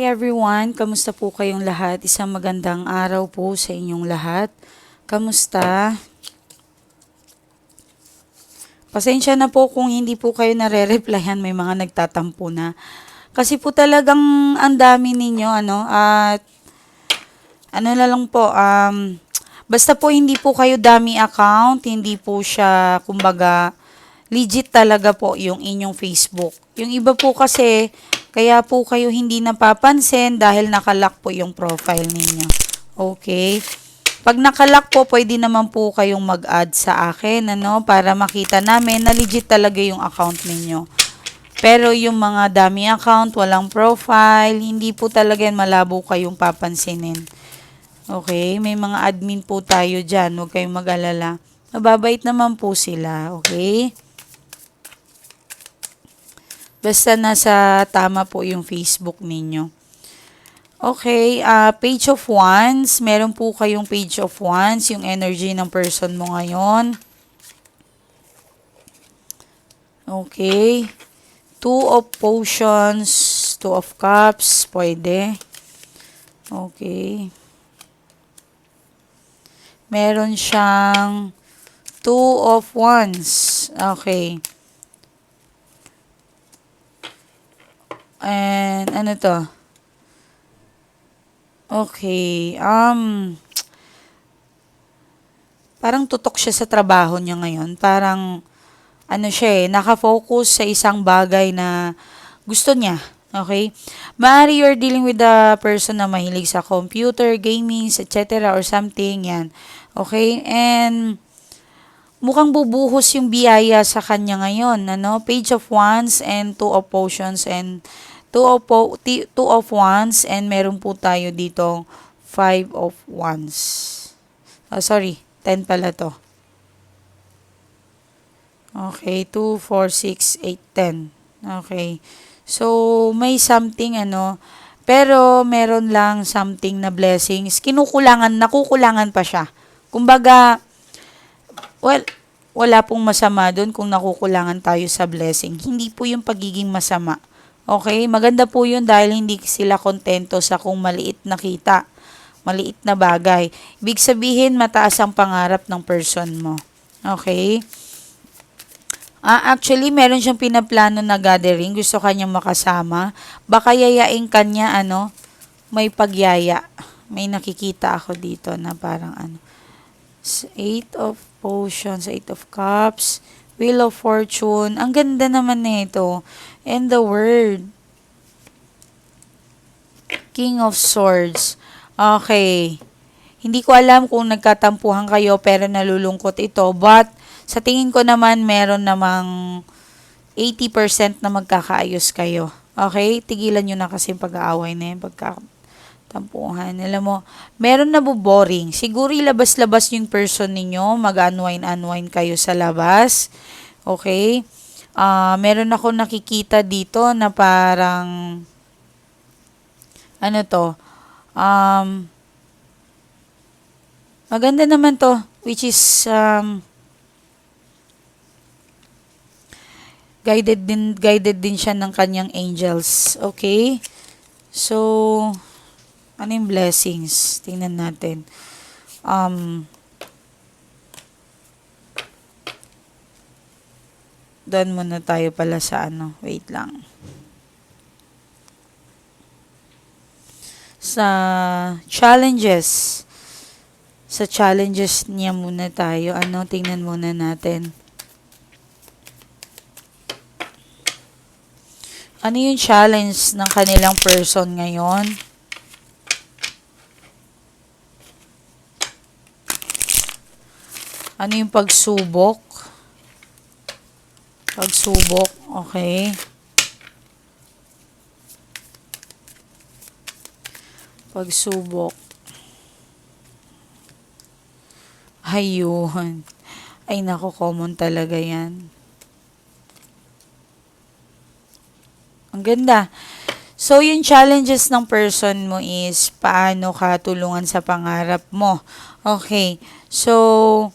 Hey everyone, kamusta po kayong lahat? Isang magandang araw po sa inyong lahat. Kamusta? Pasensya na po kung hindi po kayo nare-replyan, may mga nagtatampo na. Kasi po talagang ang dami ninyo, ano, at ano na lang po, um, basta po hindi po kayo dami account, hindi po siya, kumbaga, legit talaga po yung inyong Facebook. Yung iba po kasi, kaya po kayo hindi napapansin dahil nakalock po yung profile ninyo. Okay? Pag nakalock po, pwede naman po kayong mag-add sa akin, ano, para makita namin na legit talaga yung account ninyo. Pero yung mga dami account, walang profile, hindi po talaga yan malabo kayong papansinin. Okay? May mga admin po tayo dyan, huwag kayong mag-alala. Mababait naman po sila, okay? Basta nasa tama po yung Facebook ninyo. Okay, uh, page of wands. Meron po kayong page of wands, yung energy ng person mo ngayon. Okay. Two of potions, two of cups, pwede. Okay. Meron siyang two of wands. Okay. And ano to? Okay. Um, parang tutok siya sa trabaho niya ngayon. Parang, ano siya eh, nakafocus sa isang bagay na gusto niya. Okay? Maaari you're dealing with a person na mahilig sa computer, gaming, etc. or something, yan. Okay? And, mukhang bubuhos yung biyaya sa kanya ngayon, ano? Page of Wands and Two of Potions and Two of, po, of Wands and meron po tayo dito Five of Wands. Oh, sorry, 10 pala to. Okay, 2, 4, 6, 8, 10. Okay. So, may something ano, pero meron lang something na blessings. Kinukulangan, nakukulangan pa siya. Kumbaga, well, wala pong masama doon kung nakukulangan tayo sa blessing. Hindi po yung pagiging masama. Okay? Maganda po yun dahil hindi sila kontento sa kung maliit na kita. Maliit na bagay. Ibig sabihin, mataas ang pangarap ng person mo. Okay? Ah, actually, meron siyang pinaplano na gathering. Gusto kanyang makasama. Baka yayain kanya, ano, may pagyaya. May nakikita ako dito na parang ano. Eight of Potions, Eight of Cups, Wheel of Fortune. Ang ganda naman nito. And the word. King of Swords. Okay. Hindi ko alam kung nagkatampuhan kayo pero nalulungkot ito. But sa tingin ko naman meron namang 80% na magkakaayos kayo. Okay? Tigilan nyo na kasi yung pag-aaway na yun. Pagkatampuhan. Alam mo, meron na boring. Siguro ilabas-labas yung person ninyo. Mag-unwind-unwind kayo sa labas. Okay? uh, meron ako nakikita dito na parang ano to um, maganda naman to which is um, guided din guided din siya ng kanyang angels okay so ano yung blessings tingnan natin um doon muna tayo pala sa ano, wait lang. Sa challenges. Sa challenges niya muna tayo. Ano, tingnan muna natin. Ano yung challenge ng kanilang person ngayon? Ano yung pagsubok? Pagsubok, okay. Pagsubok. Ayun. Ay, nako, common talaga yan. Ang ganda. So, yung challenges ng person mo is paano ka tulungan sa pangarap mo. Okay. So,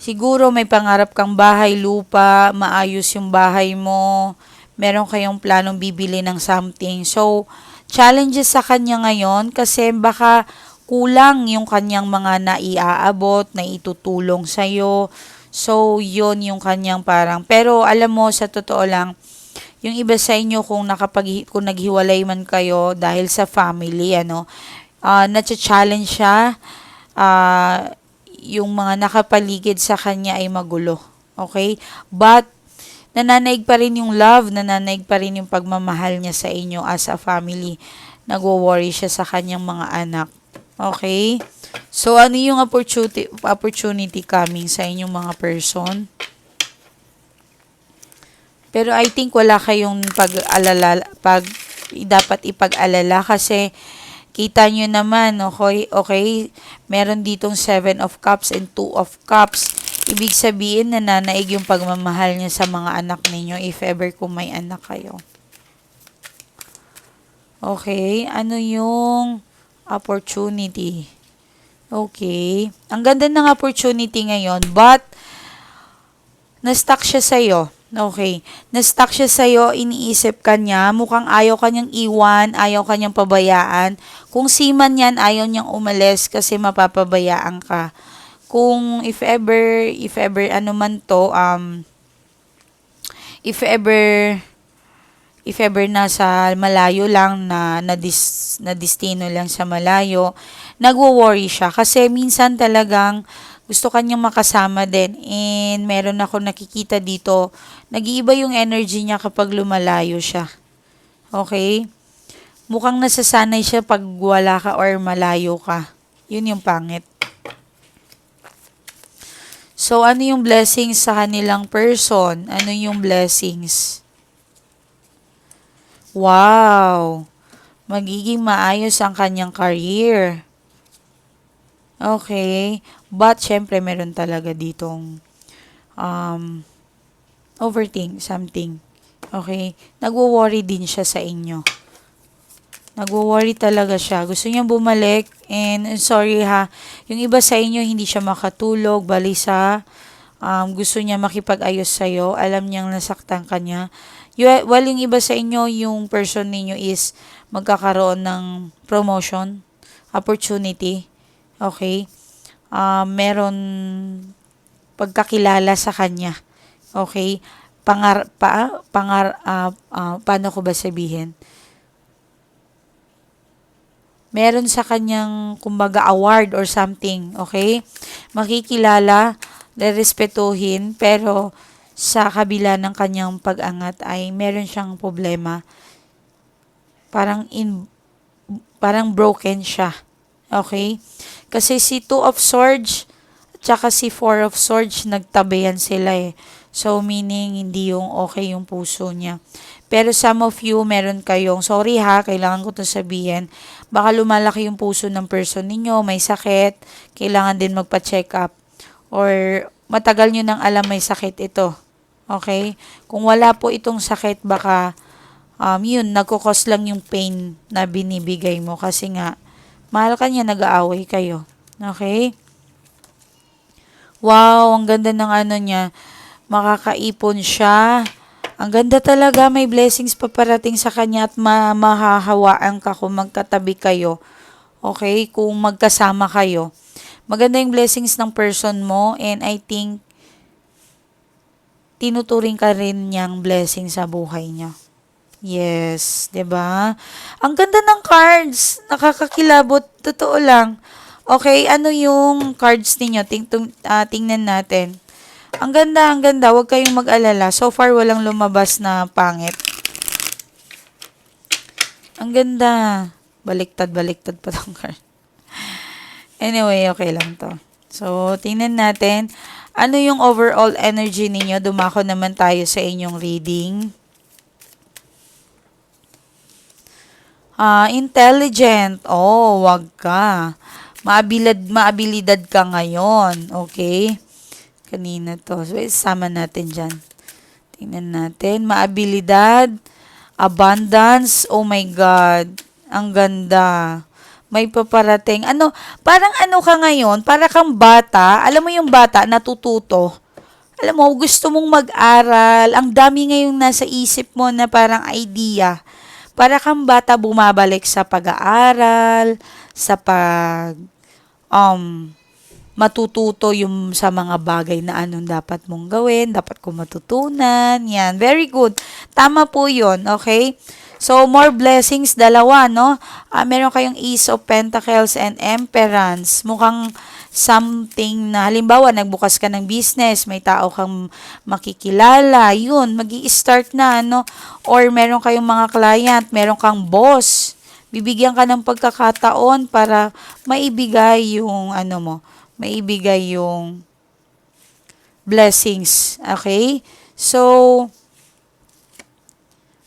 Siguro may pangarap kang bahay, lupa, maayos yung bahay mo, meron kayong planong bibili ng something. So, challenges sa kanya ngayon kasi baka kulang yung kanyang mga naiaabot, na itutulong sa'yo. So, yun yung kanyang parang, pero alam mo, sa totoo lang, yung iba sa inyo kung nakapag kung naghiwalay man kayo dahil sa family ano uh, na-challenge siya ah, yung mga nakapaligid sa kanya ay magulo okay? But nananaig pa rin yung love nananaig pa rin yung pagmamahal niya sa inyo as a family. Nagwo-worry siya sa kanyang mga anak okay? So ano yung opportunity opportunity coming sa inyong mga person? Pero I think wala kayong pag-alala, pag dapat ipag-alala kasi kita nyo naman, okay, okay, meron ditong 7 of cups and 2 of cups. Ibig sabihin na nanaig yung pagmamahal niya sa mga anak ninyo if ever kung may anak kayo. Okay, ano yung opportunity? Okay. Ang ganda ng opportunity ngayon, but na-stuck siya sa'yo. Okay. Na-stuck siya sa'yo, iniisip ka niya, mukhang ayaw kanyang iwan, ayaw kanyang pabayaan. Kung siman yan, ayaw niyang umalis kasi mapapabayaan ka. Kung if ever, if ever ano man to, um, if ever, if ever nasa malayo lang na na, dis, na destino lang sa malayo, nagwo-worry siya kasi minsan talagang gusto kanyang makasama din. And meron ako nakikita dito, nag-iiba yung energy niya kapag lumalayo siya. Okay? Mukhang nasasanay siya pag wala ka or malayo ka. Yun yung pangit. So, ano yung blessings sa kanilang person? Ano yung blessings? Wow! Magiging maayos ang kanyang career. Okay. But, syempre, meron talaga ditong um, overthink something. Okay? Nagwo-worry din siya sa inyo. Nagwo-worry talaga siya. Gusto niyang bumalik and sorry ha, yung iba sa inyo hindi siya makatulog, balisa, um, gusto niya makipag-ayos sa'yo, alam niyang nasaktan ka niya. Well, yung iba sa inyo, yung person ninyo is magkakaroon ng promotion, opportunity, Okay? Uh, meron pagkakilala sa kanya. Okay? Pangar, pa, pangar, uh, uh, paano ko ba sabihin? Meron sa kanyang, kumbaga, award or something. Okay? Makikilala, respetuhin, pero sa kabila ng kanyang pag-angat ay meron siyang problema. Parang in parang broken siya. Okay? Kasi si Two of Swords tsaka si Four of Swords nagtabayan sila eh. So meaning hindi yung okay yung puso niya. Pero some of you meron kayong, sorry ha, kailangan ko to sabihin, baka lumalaki yung puso ng person ninyo, may sakit, kailangan din magpa-check up. Or matagal nyo nang alam may sakit ito. Okay? Kung wala po itong sakit, baka um, yun, nagkukos lang yung pain na binibigay mo kasi nga Mahal ka niya, nag-aaway kayo. Okay? Wow, ang ganda ng ano niya. Makakaipon siya. Ang ganda talaga, may blessings paparating sa kanya at ma mahahawaan ka kung magkatabi kayo. Okay? Kung magkasama kayo. Maganda yung blessings ng person mo and I think tinuturing ka rin niyang blessing sa buhay niya. Yes, 'di ba? Ang ganda ng cards, nakakakilabot, totoo lang. Okay, ano yung cards ninyo? Ting uh, tingnan natin. Ang ganda, ang ganda. Huwag kayong mag-alala. So far, walang lumabas na pangit. Ang ganda. Baliktad, baliktad pa tong card. Anyway, okay lang to. So, tingnan natin. Ano yung overall energy ninyo? Dumako naman tayo sa inyong reading. Uh, intelligent. Oh, wag ka. Maabilad, maabilidad ka ngayon. Okay? Kanina to. So, isama natin dyan. Tingnan natin. Maabilidad. Abundance. Oh my God. Ang ganda. May paparating. Ano, parang ano ka ngayon? Para kang bata. Alam mo yung bata, natututo. Alam mo, gusto mong mag-aral. Ang dami ngayong nasa isip mo na parang idea para kang bata bumabalik sa pag-aaral, sa pag um matututo yung sa mga bagay na anong dapat mong gawin, dapat ko matutunan. Yan, very good. Tama po 'yon, okay? So, more blessings, dalawa, no? Ah, meron kayong Ace of Pentacles and Emperance. Mukhang something na, halimbawa, nagbukas ka ng business, may tao kang makikilala, yun, mag start na, no? Or meron kayong mga client, meron kang boss, bibigyan ka ng pagkakataon para maibigay yung, ano mo, maibigay yung blessings, okay? So,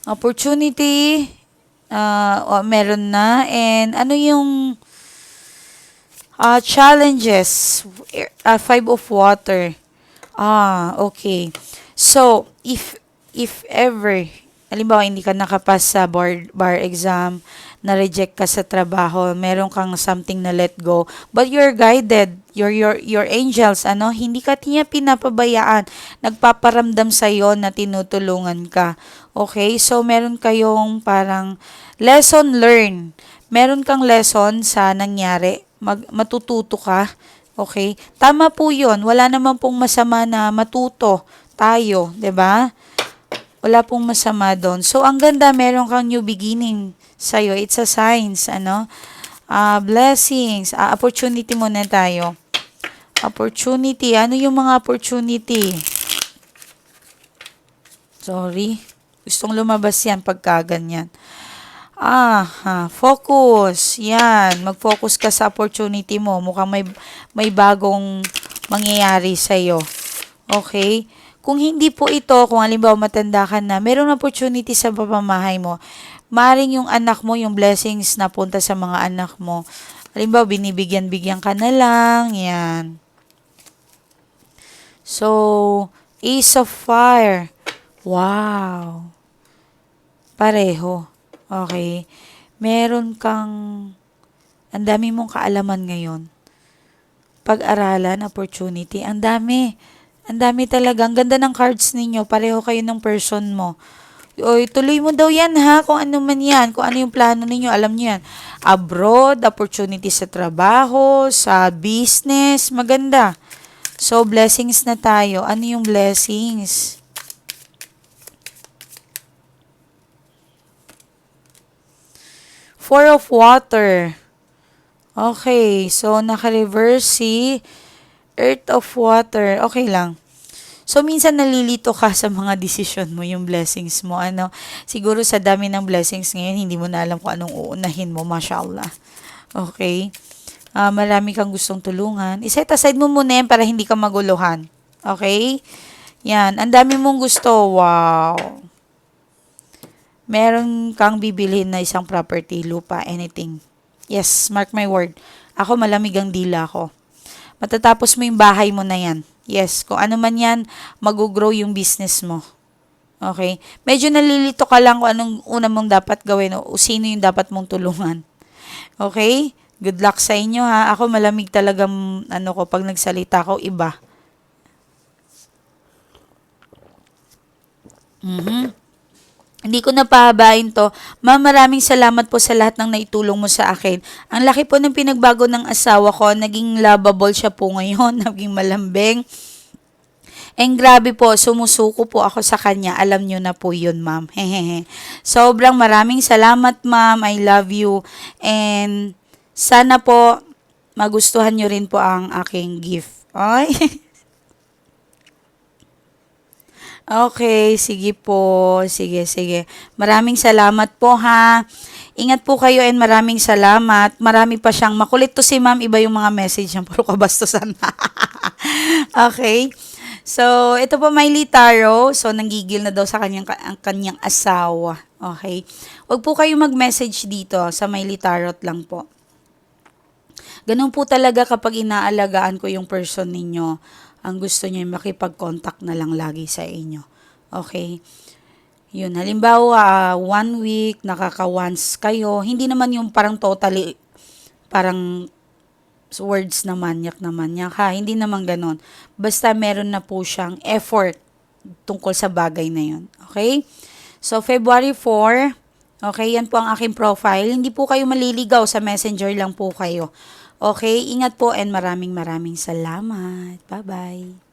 opportunity, uh, meron na, and ano yung uh, challenges, uh, five of water, ah, okay. So, if, if ever, halimbawa hindi ka nakapas sa bar, bar exam, na-reject ka sa trabaho, meron kang something na let go, but you're guided, your your your angels, ano, hindi ka niya pinapabayaan, nagpaparamdam sa iyo na tinutulungan ka. Okay? So meron kayong parang lesson learned. Meron kang lesson sa nangyari, mag, matututo ka. Okay? Tama po 'yon. Wala naman pong masama na matuto tayo, 'di ba? Wala pong masama doon. So, ang ganda, meron kang new beginning sa'yo. It's a signs, ano? Uh, blessings. Uh, opportunity muna tayo. Opportunity. Ano yung mga opportunity? Sorry. Gustong lumabas yan pagka ganyan. Ah, focus. Yan. Mag-focus ka sa opportunity mo. Mukhang may, may bagong mangyayari sa'yo. Okay? Kung hindi po ito, kung halimbawa matanda ka na, merong opportunity sa pamamahay mo. Maring yung anak mo, yung blessings na punta sa mga anak mo. Halimbawa, binibigyan-bigyan ka na lang. Yan. So, Ace of Fire. Wow. Pareho. Okay. Meron kang, ang dami mong kaalaman ngayon. Pag-aralan, opportunity, ang dami. Ang dami talaga. Ang ganda ng cards ninyo. Pareho kayo ng person mo. Oy, tuloy mo daw yan ha, kung ano man yan, kung ano yung plano ninyo, alam niyo yan. Abroad, opportunity sa trabaho, sa business, maganda. So, blessings na tayo. Ano yung blessings? Four of water. Okay, so naka-reverse si Earth of water. Okay lang. So, minsan nalilito ka sa mga decision mo, yung blessings mo. Ano, siguro sa dami ng blessings ngayon, hindi mo na alam kung anong uunahin mo, mashallah. Okay? Uh, marami kang gustong tulungan. Iset aside mo muna yan para hindi ka maguluhan. Okay? Yan. Ang dami mong gusto. Wow. Meron kang bibilhin na isang property, lupa, anything. Yes, mark my word. Ako malamig ang dila ko. Matatapos mo yung bahay mo na yan. Yes, kung ano man yan, mag-grow yung business mo. Okay? Medyo nalilito ka lang kung anong una mong dapat gawin o sino yung dapat mong tulungan. Okay? Good luck sa inyo ha. Ako malamig talaga ano ko pag nagsalita ko iba. Mhm. Hindi ko na pahabain to. Ma'am, maraming salamat po sa lahat ng naitulong mo sa akin. Ang laki po ng pinagbago ng asawa ko. Naging lovable siya po ngayon. Naging malambing. And grabe po, sumusuko po ako sa kanya. Alam nyo na po yun, ma'am. Hehehe. Sobrang maraming salamat, ma'am. I love you. And sana po magustuhan nyo rin po ang aking gift. Ay. Okay, sige po. Sige, sige. Maraming salamat po ha. Ingat po kayo and maraming salamat. Marami pa siyang makulit to si ma'am. Iba yung mga message niya. Puro kabastusan. okay. So, ito po Miley Taro. So, nanggigil na daw sa kanyang, ang kanyang asawa. Okay. Huwag po kayo mag-message dito sa Miley Tarot lang po. Ganun po talaga kapag inaalagaan ko yung person ninyo ang gusto niya makipag-contact na lang lagi sa inyo. Okay? Yun, halimbawa, uh, one week, nakaka-once kayo, hindi naman yung parang totally, parang words na manyak na manyak ha, hindi naman ganon. Basta meron na po siyang effort tungkol sa bagay na yun. Okay? So, February 4, Okay, yan po ang aking profile. Hindi po kayo maliligaw sa messenger lang po kayo. Okay, ingat po and maraming maraming salamat. Bye-bye.